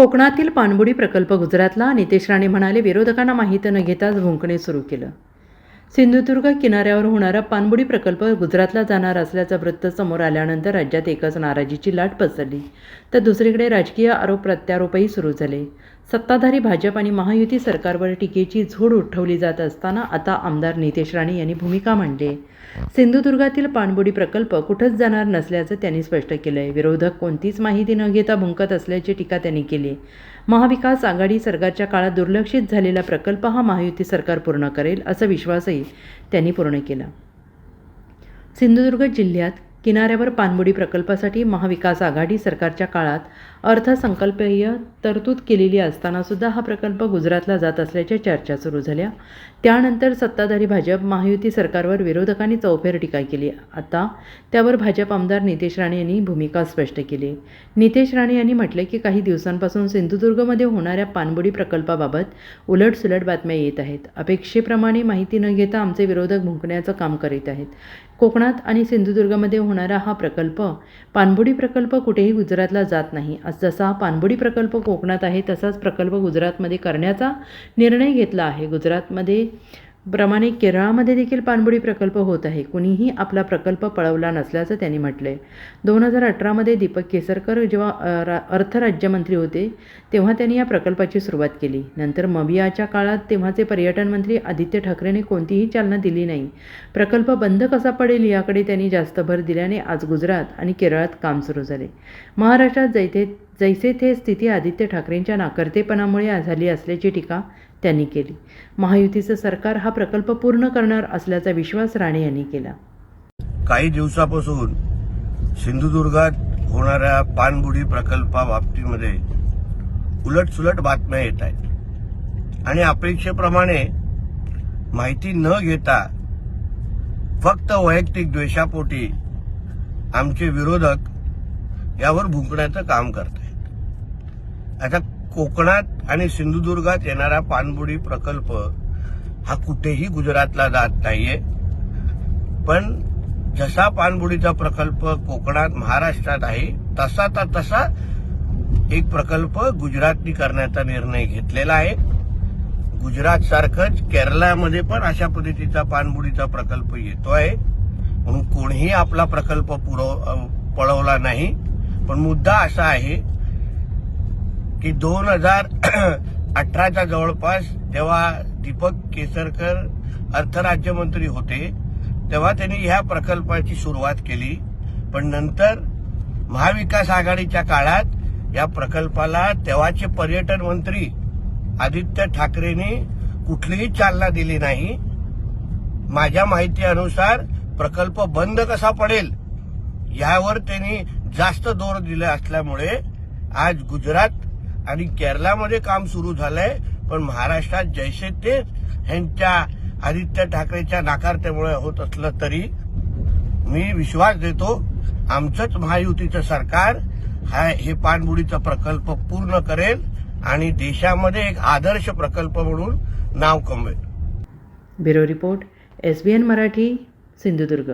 कोकणातील पाणबुडी प्रकल्प गुजरातला. नितेश राणे म्हणाले विरोधकांना माहीत न घेताच भुंकणे सुरू केलं. सिंधुदुर्ग किनाऱ्यावर होणारा पाणबुडी प्रकल्प गुजरातला जाणार असल्याचं वृत्त समोर आल्यानंतर राज्यात एकच नाराजीची लाट पसरली. तर दुसरीकडे राजकीय आरोप प्रत्यारोपही सुरू झाले. सत्ताधारी भाजप आणि महायुती सरकारवर टीकेची झोड उठवली जात असताना आता आमदार नितेश राणे यांनी भूमिका मांडली. सिंधुदुर्गातील पाणबुडी प्रकल्प कुठंच जाणार नसल्याचं त्यांनी स्पष्ट केलं आहे विरोधक कोणतीच माहिती न घेता भुंकत असल्याची टीका त्यांनी केली. महाविकास आघाडी सरकारच्या काळात दुर्लक्षित झालेला प्रकल्प हा महायुती सरकार पूर्ण करेल असा विश्वासही त्यांनी पूर्ण केला. सिंधुदुर्ग जिल्ह्यात किनाऱ्यावर पाणबुडी प्रकल्पासाठी महाविकास आघाडी सरकारच्या काळात अर्थसंकल्पीय तरतूद केलेली असतानासुद्धा हा प्रकल्प गुजरातला जात असल्याच्या चर्चा सुरू झाल्या. त्यानंतर सत्ताधारी भाजप महायुती सरकारवर विरोधकांनी चौफेर टीका केली. आता त्यावर भाजप आमदार नितेश राणे यांनी भूमिका स्पष्ट केली. नितेश राणे यांनी म्हटले की काही दिवसांपासून सिंधुदुर्गमध्ये होणाऱ्या पाणबुडी प्रकल्पाबाबत उलटसुलट बातम्या येत आहेत. अपेक्षेप्रमाणे माहिती न घेता आमचे विरोधक भुंकण्याचं काम करीत आहेत. कोकणात आणि सिंधुदुर्गमध्ये होणारा हा प्रकल्प पाणबुडी प्रकल्प कुठेही गुजरातला जात नाही. आज जसा पाणबुडी प्रकल्प कोकणात आहे तसाच प्रकल्प गुजरातमध्ये करण्याचा निर्णय घेतला आहे. गुजरातमध्ये प्रमाणे केरळामध्ये देखील पाणबुडी प्रकल्प होत आहे. कुणीही आपला प्रकल्प पळवला नसल्याचं त्यांनी म्हटलंय. दोन हजार अठरामध्ये दीपक केसरकर जेव्हा अर्थराज्यमंत्री अर्थ राज्यमंत्री होते तेव्हा त्यांनी या प्रकल्पाची सुरुवात केली. नंतर मबियाच्या काळात तेव्हाचे पर्यटन मंत्री आदित्य ठाकरेने कोणतीही चालना दिली नाही. प्रकल्प बंद कसा पडेल याकडे त्यांनी जास्त भर दिल्याने आज गुजरात आणि केरळात काम सुरू झाले. महाराष्ट्रात जैथे जैसे थे स्थिती आदित्य ठाकरेंच्या नाकर्तेपणामुळे झाली असल्याची टीका त्यांनी केली. महायुतीचं सरकार हा प्रकल्प पूर्ण करणार असल्याचा विश्वास राणे यांनी केला. काही दिवसापासून सिंधुदुर्गात होणाऱ्या पाणबुडी प्रकल्पा बाबतीमध्ये उलटसुलट बातम्या येत आहेत. आणि अपेक्षेप्रमाणे माहिती न घेता फक्त वैयक्तिक द्वेषापोटी आमचे विरोधक यावर भुंकण्याचं काम करत आहेत आता कोकणात आणि सिंधुदुर्गात येणारा पाणबुडी प्रकल्प हा कुठेही गुजरातला जात नाहीये. पण जसा पाणबुडीचा प्रकल्प कोकणात महाराष्ट्रात आहे तसा तर तसा एक प्रकल्प गुजरातनी करण्याचा निर्णय घेतलेला आहे. गुजरात सारखंच केरळामध्ये पण अशा पद्धतीचा पाणबुडीचा प्रकल्प येतो आहे म्हणून कोणीही आपला प्रकल्प पुरव पळवला नाही. पण मुद्दा असा आहे की दोन हजार अठराच्या जवळपास जेव्हा दीपक केसरकर अर्थराज्यमंत्री होते तेव्हा त्यांनी ह्या प्रकल्पाची सुरुवात केली. पण नंतर महाविकास आघाडीच्या काळात या प्रकल्पाला तेव्हाचे पर्यटन मंत्री आदित्य ठाकरेंनी कुठलीही चालना दिली नाही. माझ्या माहितीनुसार प्रकल्प बंद कसा पडेल यावर त्यांनी जास्त जोर दिला असल्यामुळे आज गुजरात आणि केरळामध्ये काम सुरू झालंय पण महाराष्ट्रात जैसे ते ह्यांच्या आदित्य ठाकरेच्या नाकारतेमुळे होत असलं तरी मी विश्वास देतो आमचंच महायुतीचं सरकार हा हे पाणबुडीचं प्रकल्प पूर्ण करेल आणि देशामध्ये एक आदर्श प्रकल्प म्हणून नाव कमवेल. Bureau report S B N Marathi Sindhudurg.